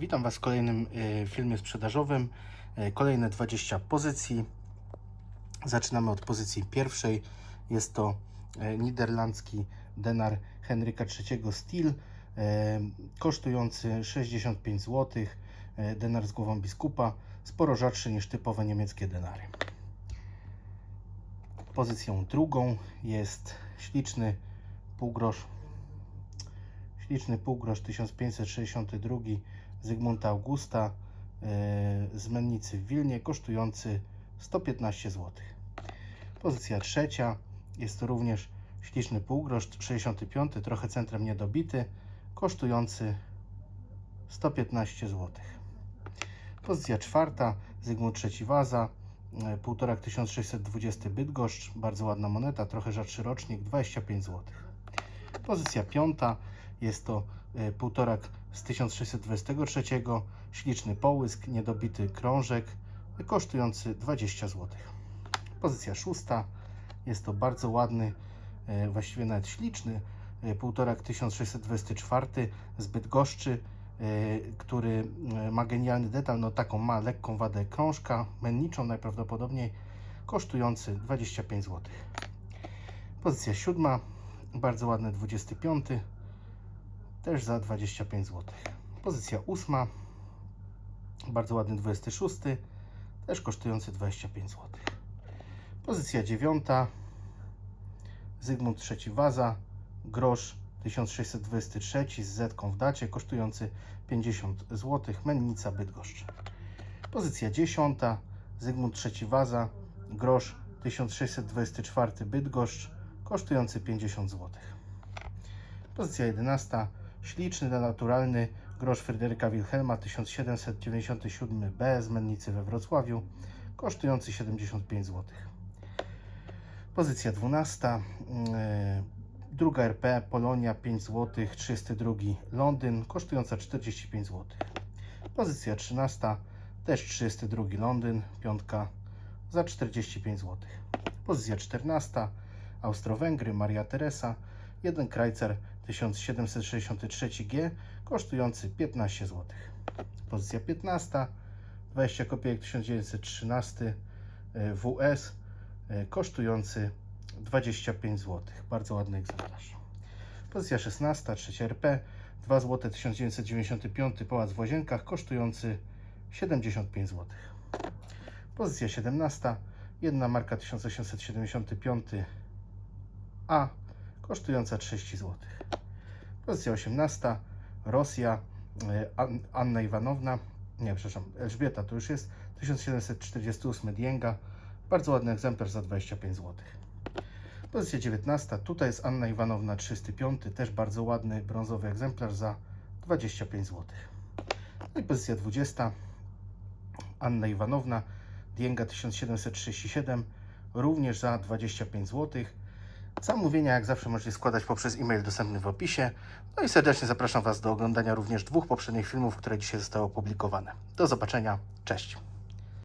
Witam Was w kolejnym e, filmie sprzedażowym. E, Kolejne 20 pozycji. Zaczynamy od pozycji pierwszej. Jest to e, niderlandzki denar Henryka III Steel, kosztujący 65 zł. Denar z głową biskupa, sporo rzadszy niż typowe niemieckie denary. Pozycją drugą jest śliczny półgrosz Śliczny półgrosz 1562 Zygmunta Augusta e, z mennicy w Wilnie, kosztujący 115 zł. Pozycja trzecia jest to również śliczny półgrosz 65, trochę centrem niedobity, kosztujący 115 zł. Pozycja czwarta Zygmunt III Waza, e, 1,5 1620 Bydgoszcz, bardzo ładna moneta, trochę rzadszy rocznik, 25 zł. Pozycja piąta jest to e, półtorak z 1623, śliczny połysk, niedobity krążek, e, kosztujący 20 zł. Pozycja szósta. Jest to bardzo ładny, e, właściwie nawet śliczny, półtorak 1624 z Bydgoszczy, który ma genialny detal, no taką ma lekką wadę krążka, menniczą najprawdopodobniej, kosztujący 25 zł. Pozycja siódma, bardzo ładny 25, też za 25 zł. Pozycja ósma, bardzo ładny 26, też kosztujący 25 zł. Pozycja dziewiąta, Zygmunt III Waza, grosz 1623 z zetką w dacie, kosztujący 50 zł, Mennica Bydgoszcz. Pozycja dziesiąta, Zygmunt III Waza, grosz 1624 Bydgoszcz, kosztujący 50 zł. Pozycja 11. Śliczny, naturalny grosz Fryderyka Wilhelma 1797B z Mennicy we Wrocławiu, kosztujący 75 zł. Pozycja 12. Yy, Druga RP Polonia 5 zł, 32 Londyn, kosztująca 45 zł. Pozycja 13. Też 32 Londyn, piątka za 45 zł. Pozycja 14. Austro-Węgry, Maria Teresa, 1 Krajcar 1763G, kosztujący 15 zł. Pozycja 15, 20 kopiek 1913 e, WS, e, kosztujący 25 zł. Bardzo ładny egzemplarz. Pozycja 16, 3 RP, 2 zł 1995 Pałac w Łazienkach, kosztujący 75 zł. Pozycja 17, jedna marka 1875 A, kosztująca 30 zł. Pozycja 18, Rosja, e, An- Anna Iwanowna, nie, przepraszam, Elżbieta to już jest, 1748 Dienga, bardzo ładny egzemplarz za 25 zł. Pozycja 19, tutaj jest Anna Iwanowna 305, też bardzo ładny brązowy egzemplarz za 25 zł. No i pozycja 20, Anna Iwanowna, Dienga 1737, również za 25 zł. Zamówienia jak zawsze możecie składać poprzez e-mail dostępny w opisie. No i serdecznie zapraszam Was do oglądania również dwóch poprzednich filmów, które dzisiaj zostały opublikowane. Do zobaczenia, cześć!